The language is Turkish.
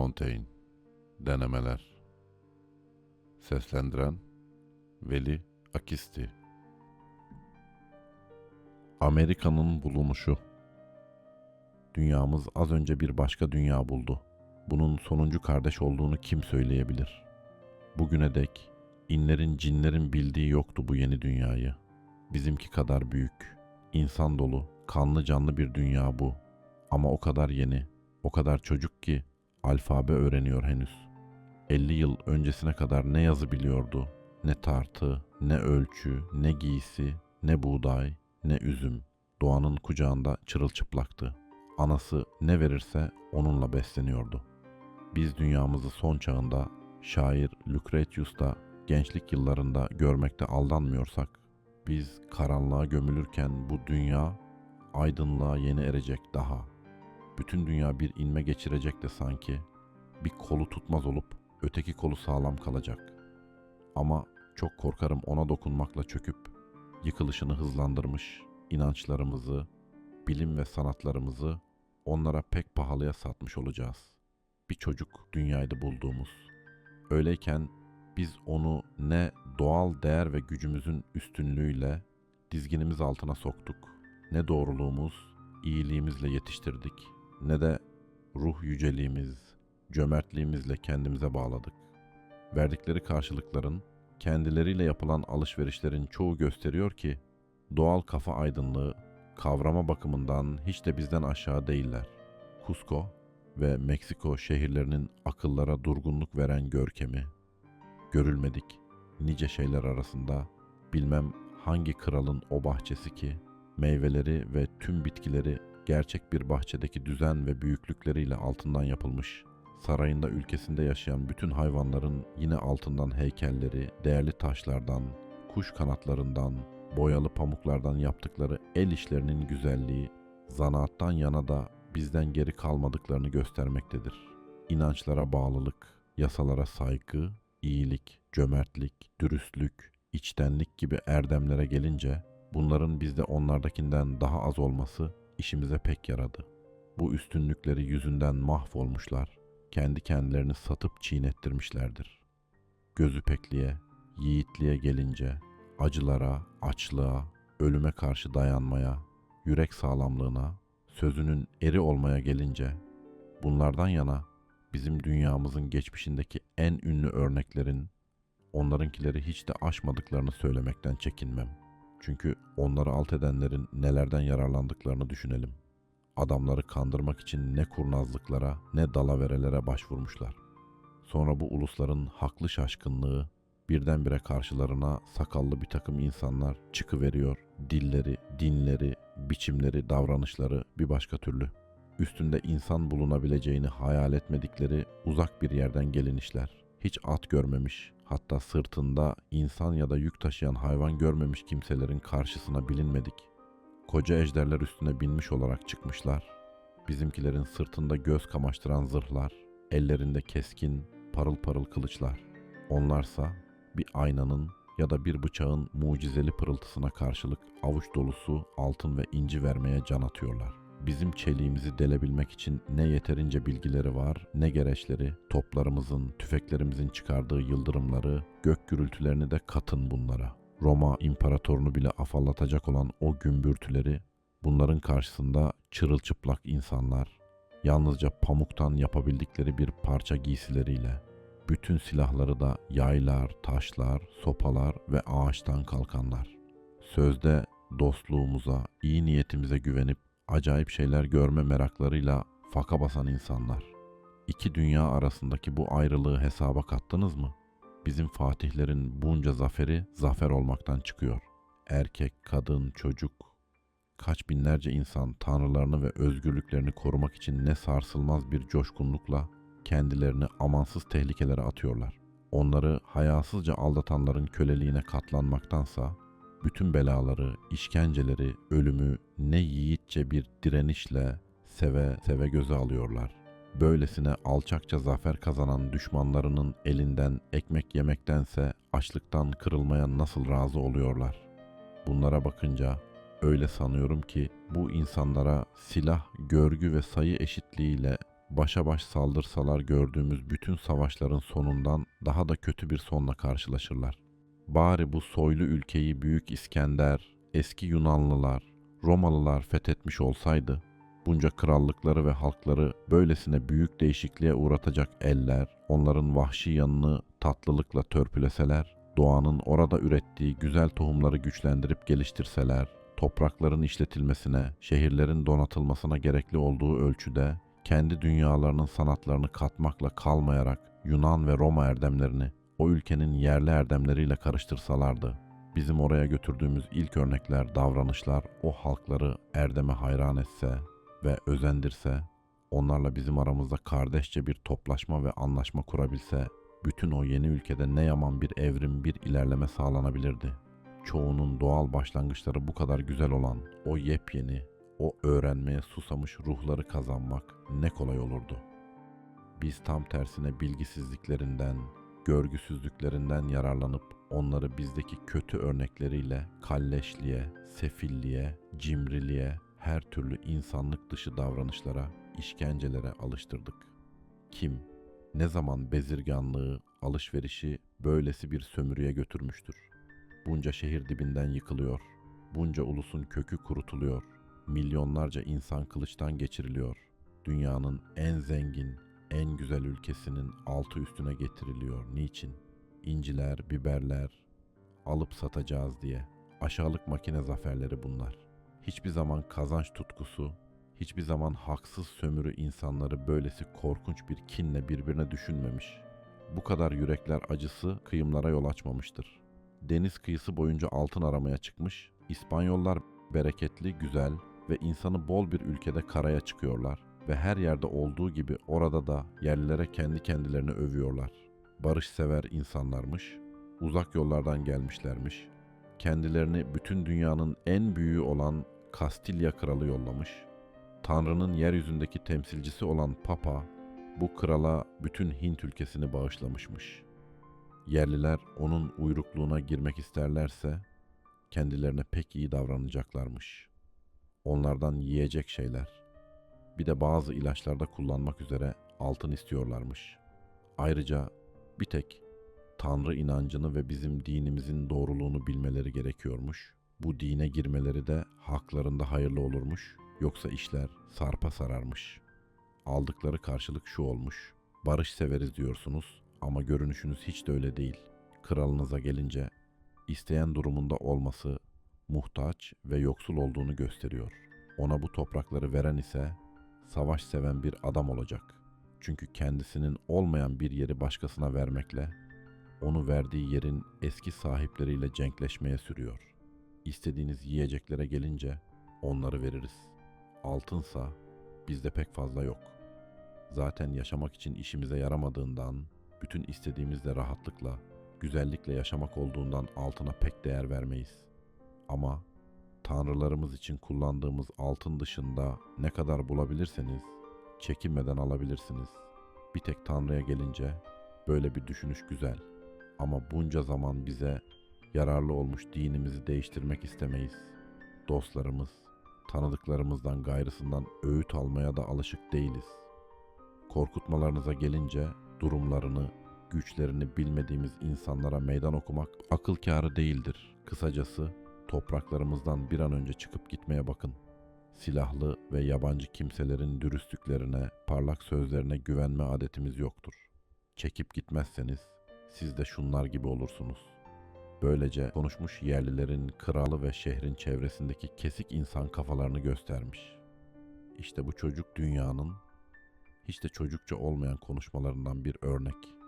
Montaigne Denemeler Seslendiren Veli Akisti Amerika'nın bulunuşu Dünyamız az önce bir başka dünya buldu. Bunun sonuncu kardeş olduğunu kim söyleyebilir? Bugüne dek inlerin cinlerin bildiği yoktu bu yeni dünyayı. Bizimki kadar büyük, insan dolu, kanlı canlı bir dünya bu. Ama o kadar yeni, o kadar çocuk ki alfabe öğreniyor henüz. 50 yıl öncesine kadar ne yazı biliyordu, ne tartı, ne ölçü, ne giysi, ne buğday, ne üzüm. Doğanın kucağında çırılçıplaktı. Anası ne verirse onunla besleniyordu. Biz dünyamızı son çağında şair Lucretius'ta gençlik yıllarında görmekte aldanmıyorsak, biz karanlığa gömülürken bu dünya aydınlığa yeni erecek daha. Bütün dünya bir inme geçirecek de sanki bir kolu tutmaz olup öteki kolu sağlam kalacak. Ama çok korkarım ona dokunmakla çöküp yıkılışını hızlandırmış inançlarımızı, bilim ve sanatlarımızı onlara pek pahalıya satmış olacağız. Bir çocuk dünyaydı bulduğumuz. Öyleyken biz onu ne doğal değer ve gücümüzün üstünlüğüyle dizginimiz altına soktuk, ne doğruluğumuz, iyiliğimizle yetiştirdik, ne de ruh yüceliğimiz, cömertliğimizle kendimize bağladık. Verdikleri karşılıkların, kendileriyle yapılan alışverişlerin çoğu gösteriyor ki, doğal kafa aydınlığı, kavrama bakımından hiç de bizden aşağı değiller. Cusco ve Meksiko şehirlerinin akıllara durgunluk veren görkemi, görülmedik nice şeyler arasında bilmem hangi kralın o bahçesi ki meyveleri ve tüm bitkileri gerçek bir bahçedeki düzen ve büyüklükleriyle altından yapılmış. Sarayında ülkesinde yaşayan bütün hayvanların yine altından heykelleri, değerli taşlardan, kuş kanatlarından, boyalı pamuklardan yaptıkları el işlerinin güzelliği, zanaattan yana da bizden geri kalmadıklarını göstermektedir. İnançlara bağlılık, yasalara saygı, iyilik, cömertlik, dürüstlük, içtenlik gibi erdemlere gelince bunların bizde onlardakinden daha az olması işimize pek yaradı. Bu üstünlükleri yüzünden mahvolmuşlar, kendi kendilerini satıp çiğnettirmişlerdir. Gözü pekliğe, yiğitliğe gelince acılara, açlığa, ölüme karşı dayanmaya, yürek sağlamlığına, sözünün eri olmaya gelince bunlardan yana bizim dünyamızın geçmişindeki en ünlü örneklerin onlarınkileri hiç de aşmadıklarını söylemekten çekinmem. Çünkü onları alt edenlerin nelerden yararlandıklarını düşünelim. Adamları kandırmak için ne kurnazlıklara ne dalaverelere başvurmuşlar. Sonra bu ulusların haklı şaşkınlığı birdenbire karşılarına sakallı bir takım insanlar çıkıveriyor. Dilleri, dinleri, biçimleri, davranışları bir başka türlü. Üstünde insan bulunabileceğini hayal etmedikleri uzak bir yerden gelinişler. Hiç at görmemiş, hatta sırtında insan ya da yük taşıyan hayvan görmemiş kimselerin karşısına bilinmedik. Koca ejderler üstüne binmiş olarak çıkmışlar. Bizimkilerin sırtında göz kamaştıran zırhlar, ellerinde keskin, parıl parıl kılıçlar. Onlarsa bir aynanın ya da bir bıçağın mucizeli pırıltısına karşılık avuç dolusu altın ve inci vermeye can atıyorlar. Bizim çeliğimizi delebilmek için ne yeterince bilgileri var, ne gereçleri, toplarımızın, tüfeklerimizin çıkardığı yıldırımları, gök gürültülerini de katın bunlara. Roma imparatorunu bile afallatacak olan o gümbürtüleri, bunların karşısında çırılçıplak insanlar, yalnızca pamuktan yapabildikleri bir parça giysileriyle, bütün silahları da yaylar, taşlar, sopalar ve ağaçtan kalkanlar. Sözde dostluğumuza, iyi niyetimize güvenip acayip şeyler görme meraklarıyla faka basan insanlar. İki dünya arasındaki bu ayrılığı hesaba kattınız mı? Bizim fatihlerin bunca zaferi zafer olmaktan çıkıyor. Erkek, kadın, çocuk, kaç binlerce insan tanrılarını ve özgürlüklerini korumak için ne sarsılmaz bir coşkunlukla kendilerini amansız tehlikelere atıyorlar. Onları hayasızca aldatanların köleliğine katlanmaktansa bütün belaları, işkenceleri, ölümü ne yiğitçe bir direnişle seve seve göze alıyorlar. Böylesine alçakça zafer kazanan düşmanlarının elinden ekmek yemektense açlıktan kırılmaya nasıl razı oluyorlar? Bunlara bakınca öyle sanıyorum ki bu insanlara silah, görgü ve sayı eşitliğiyle Başa baş saldırsalar gördüğümüz bütün savaşların sonundan daha da kötü bir sonla karşılaşırlar. Bari bu soylu ülkeyi Büyük İskender, eski Yunanlılar, Romalılar fethetmiş olsaydı, bunca krallıkları ve halkları böylesine büyük değişikliğe uğratacak eller, onların vahşi yanını tatlılıkla törpüleseler, doğanın orada ürettiği güzel tohumları güçlendirip geliştirseler, toprakların işletilmesine, şehirlerin donatılmasına gerekli olduğu ölçüde kendi dünyalarının sanatlarını katmakla kalmayarak Yunan ve Roma erdemlerini o ülkenin yerli erdemleriyle karıştırsalardı, bizim oraya götürdüğümüz ilk örnekler, davranışlar o halkları erdeme hayran etse ve özendirse, onlarla bizim aramızda kardeşçe bir toplaşma ve anlaşma kurabilse, bütün o yeni ülkede ne yaman bir evrim, bir ilerleme sağlanabilirdi. Çoğunun doğal başlangıçları bu kadar güzel olan o yepyeni, o öğrenmeye susamış ruhları kazanmak ne kolay olurdu. Biz tam tersine bilgisizliklerinden, görgüsüzlüklerinden yararlanıp onları bizdeki kötü örnekleriyle kalleşliğe, sefilliğe, cimriliğe, her türlü insanlık dışı davranışlara, işkencelere alıştırdık. Kim, ne zaman bezirganlığı, alışverişi böylesi bir sömürüye götürmüştür? Bunca şehir dibinden yıkılıyor, bunca ulusun kökü kurutuluyor, milyonlarca insan kılıçtan geçiriliyor. Dünyanın en zengin, en güzel ülkesinin altı üstüne getiriliyor. Niçin? İnciler, biberler alıp satacağız diye. Aşağılık makine zaferleri bunlar. Hiçbir zaman kazanç tutkusu, hiçbir zaman haksız sömürü insanları böylesi korkunç bir kinle birbirine düşünmemiş. Bu kadar yürekler acısı kıyımlara yol açmamıştır. Deniz kıyısı boyunca altın aramaya çıkmış, İspanyollar bereketli, güzel ve insanı bol bir ülkede karaya çıkıyorlar ve her yerde olduğu gibi orada da yerlilere kendi kendilerini övüyorlar. Barışsever insanlarmış, uzak yollardan gelmişlermiş. Kendilerini bütün dünyanın en büyüğü olan Kastilya kralı yollamış. Tanrı'nın yeryüzündeki temsilcisi olan Papa bu krala bütün Hint ülkesini bağışlamışmış. Yerliler onun uyrukluğuna girmek isterlerse kendilerine pek iyi davranacaklarmış. Onlardan yiyecek şeyler, bir de bazı ilaçlarda kullanmak üzere altın istiyorlarmış. Ayrıca bir tek Tanrı inancını ve bizim dinimizin doğruluğunu bilmeleri gerekiyormuş. Bu dine girmeleri de haklarında hayırlı olurmuş. Yoksa işler sarpa sararmış. Aldıkları karşılık şu olmuş. Barış severiz diyorsunuz ama görünüşünüz hiç de öyle değil. Kralınıza gelince isteyen durumunda olması muhtaç ve yoksul olduğunu gösteriyor. Ona bu toprakları veren ise savaş seven bir adam olacak. Çünkü kendisinin olmayan bir yeri başkasına vermekle onu verdiği yerin eski sahipleriyle cenkleşmeye sürüyor. İstediğiniz yiyeceklere gelince onları veririz. Altınsa bizde pek fazla yok. Zaten yaşamak için işimize yaramadığından, bütün istediğimiz de rahatlıkla, güzellikle yaşamak olduğundan altına pek değer vermeyiz. Ama tanrılarımız için kullandığımız altın dışında ne kadar bulabilirseniz çekinmeden alabilirsiniz. Bir tek Tanrı'ya gelince böyle bir düşünüş güzel. Ama bunca zaman bize yararlı olmuş dinimizi değiştirmek istemeyiz. Dostlarımız, tanıdıklarımızdan gayrısından öğüt almaya da alışık değiliz. Korkutmalarınıza gelince durumlarını, güçlerini bilmediğimiz insanlara meydan okumak akıl kârı değildir. Kısacası topraklarımızdan bir an önce çıkıp gitmeye bakın. Silahlı ve yabancı kimselerin dürüstlüklerine, parlak sözlerine güvenme adetimiz yoktur. Çekip gitmezseniz siz de şunlar gibi olursunuz. Böylece konuşmuş yerlilerin kralı ve şehrin çevresindeki kesik insan kafalarını göstermiş. İşte bu çocuk dünyanın hiç de çocukça olmayan konuşmalarından bir örnek.